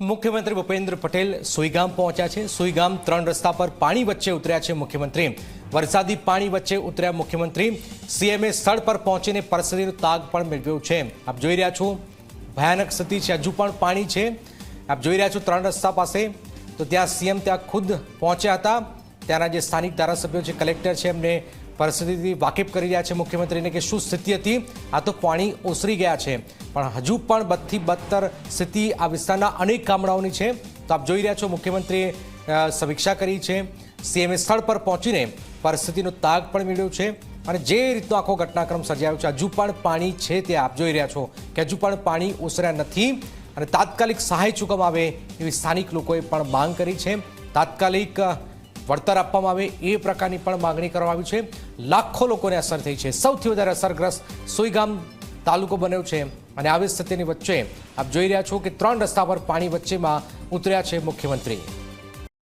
મુખ્યમંત્રી ભૂપેન્દ્ર પટેલ સુઈગામ પહોંચ્યા છે. સુઈગામ ત્રણ રસ્તા પર પાણી વચ્ચે ઉતર્યા છે મુખ્યમંત્રી. વરસાદી પાણી વચ્ચે ઉતર્યા મુખ્યમંત્રી. સીએમએ સ્થળ પર પહોંચીને પરિસ્થિતિનો તાગ પણ મેળવ્યો છે. આપ જોઈ રહ્યા છો, ભયાનક સ્થિતિ છે. હજુ પણ પાણી છે. આપ જોઈ રહ્યા છો ત્રણ રસ્તા પાસે. તો ત્યાં સીએમ ત્યાં ખુદ પહોંચ્યા હતા. ત્યાંના જે સ્થાનિક ધારાસભ્યો છે, કલેક્ટર છે એમને પરિસ્થિતિથી વાકેફ કરી રહ્યા છે મુખ્યમંત્રીને કે શું સ્થિતિ હતી? આ તો પાણી ઓસરી ગયા છે. પણ હજુ પણ બદથી બદતર સ્થિતિ આ વિસ્તારના અનેક ગામડાઓની છે. તો આપ જોઈ રહ્યા છો મુખ્યમંત્રીએ સમીક્ષા કરી છે. સીએમએ સ્થળ પર પહોંચીને પરિસ્થિતિનો તાગ પણ મેળવ્યો છે. અને જે રીતનો આખો ઘટનાક્રમ સર્જાયો છે, હજુ પણ પાણી છે તે આપ જોઈ રહ્યા છો કે હજુ પણ પાણી ઓસર્યા નથી. અને તાત્કાલિક સહાય ચૂકવવામાં આવે એવી સ્થાનિક લોકોએ પણ માંગ કરી છે. તાત્કાલિક વળતર આપવામાં આવે એ પ્રકારની પણ માંગણી કરવામાં આવી છે. લાખો લોકોને અસર થઈ છે. સૌથી વધારે અસરગ્રસ્ત સુઈગામ તાલુકો બન્યો છે અને આવી સ્થિતિની વચ્ચે આપ જોઈ રહ્યા છો કે ત્રણ રસ્તા પર પાણી વચ્ચેમાં ઉતર્યા છે મુખ્યમંત્રી.